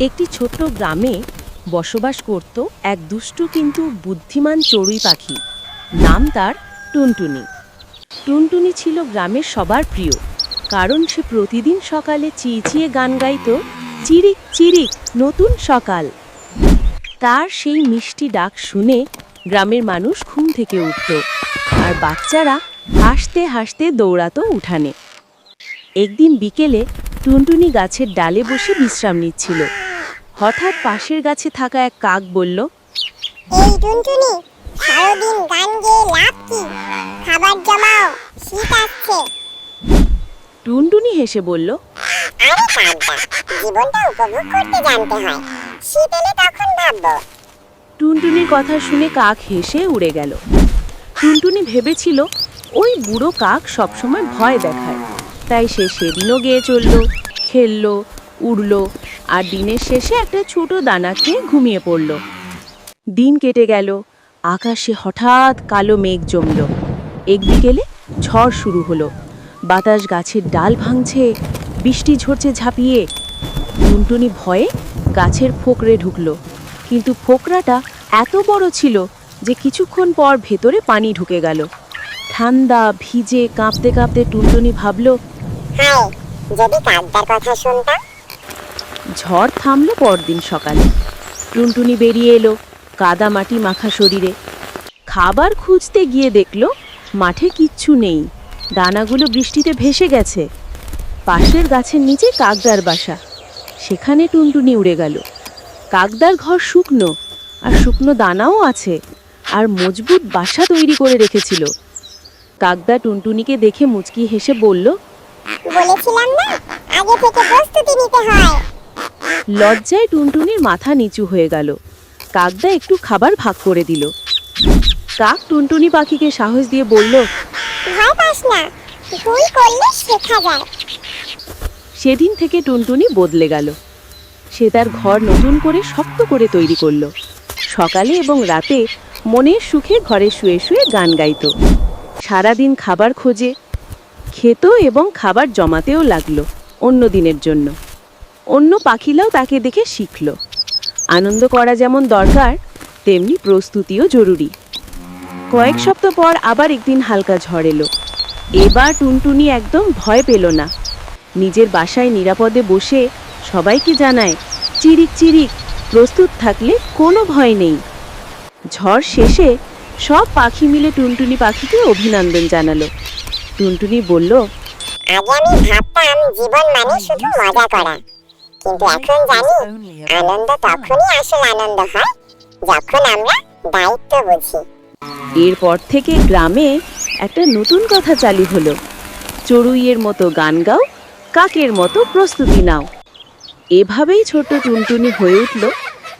একটি ছোট্ট গ্রামে বসবাস করত এক দুষ্টু কিন্তু বুদ্ধিমান চড়ুই পাখি। নাম তার টুনটুনি। টুনটুনি ছিল গ্রামের সবার প্রিয়। কারণ সে প্রতিদিন সকালে চিঁচিয়ে গান গাইত, চিরিক চিরিক, নতুন সকাল। তার সেই মিষ্টি ডাক শুনে গ্রামের মানুষ ঘুম থেকে উঠত আর বাচ্চারা হাসতে হাসতে দৌড়াতো উঠানে। একদিন বিকেলে টুনটুনি গাছের ডালে বসে বিশ্রাম নিচ্ছিল। হঠাৎ পাশের গাছে থাকা এক কাক বলল এই টুনটুনি সারাদিন গান গেয়ে লাভ কি? খাবার জমাও শীত আসছে। টুনটুনি হেসে বলল আরে কাকদা জীবনটা উপভোগ করতে জানতে হয়। শীত এলে তখন ভাববো। টুনটুনির কথা শুনে কাক হেসে উড়ে গেল। টুনটুনি ভেবেছিল ওই বুড়ো কাক সবসময় ভয় দেখায়। তাই সে সেদিনও গেয়ে চলল খেলল উড়ল আর দিনের শেষে একটা ছোট দানা খেয়ে ঘুমিয়ে পড়ল। দিন কেটে গেল, আকাশে হঠাৎ কালো মেঘ জমল। এক বিকেলে ঝড় শুরু হলো। বাতাস গাছের ডাল ভাঙছে, বৃষ্টি ঝরছে ঝাঁপিয়ে। টুনটুনি ভয়ে গাছের ফোকরে ঢুকলো। কিন্তু ফোকরাটা এত বড় ছিল যে কিছুক্ষণ পর ভেতরে পানি ঢুকে গেল। ঠান্ডা ভিজে কাঁপতে কাঁপতে টুনটুনি ভাবলো যদি কথা শুনতাম ঝড় থামলো পরদিন সকালে। টুনটুনি বেরিয়ে এলো কাদা মাটি মাখা শরীরে। খাবার খুঁজতে গিয়ে দেখল মাঠে কিচ্ছু নেই। দানাগুলো বৃষ্টিতে ভেসে গেছে। পাশের গাছের নিচে কাকদার বাসা। সেখানে টুনটুনি উড়ে গেল। কাকদার ঘর শুকনো আর শুকনো দানাও আছে আর মজবুত বাসা তৈরি করে রেখেছিল। কাকদা টুনটুনিকে দেখে মুচকি হেসে বলল, বলেছিলাম না, আগে থেকে প্রস্তুতি নিতে হয়। লজ্জায় টুনটুনির মাথা নিচু হয়ে গেল। কাকদা একটু খাবার ভাগ করে দিল। কাক টুনটুনি পাখিকে সাহস দিয়ে বলল সেদিন থেকে টুনটুনি বদলে গেল। সে তার ঘর নতুন করে শক্ত করে তৈরি করল। সকালে এবং রাতে মনের সুখে ঘরে শুয়ে শুয়ে গান গাইত। সারাদিন খাবার খোঁজে খেত এবং খাবার জমাতেও লাগল অন্য দিনের জন্য। অন্য পাখিরাও তাকে দেখে শিখল। আনন্দ করা যেমন দরকার, তেমনি প্রস্তুতিও জরুরি। কয়েক সপ্তাহ পর আবার একদিন হালকা ঝড় এলো। এবার টুনটুনি একদম ভয় পেল না। নিজের বাসায় নিরাপদে বসে সবাইকে জানায়, চিরিক চিরিক, প্রস্তুত থাকলে কোনো ভয় নেই। ঝড় শেষে সব পাখি মিলে টুনটুনি পাখিকে অভিনন্দন জানালো। টুনটুনি বলল আমি ভাবতাম জীবন মানে শুধু মজা করা। কিন্তু এখন জানি আনন্দ তখনই আসল আনন্দ হয় যখন আমরা দায়িত্ব বুঝি। এরপর থেকে গ্রামে একটা নতুন কথা চালু হলো। চড়ুইয়ের মতো গান গাও কাকের মতো প্রস্তুতি নাও। এভাবেই ছোট টুনটুনি হয়ে উঠল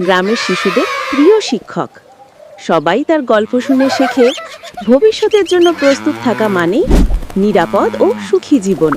গ্রামের শিশুদের প্রিয় শিক্ষক। সবাই তার গল্প শুনে শেখে ভবিষ্যতের জন্য প্রস্তুত থাকা মানেই নিরাপদ ও সুখী জীবন।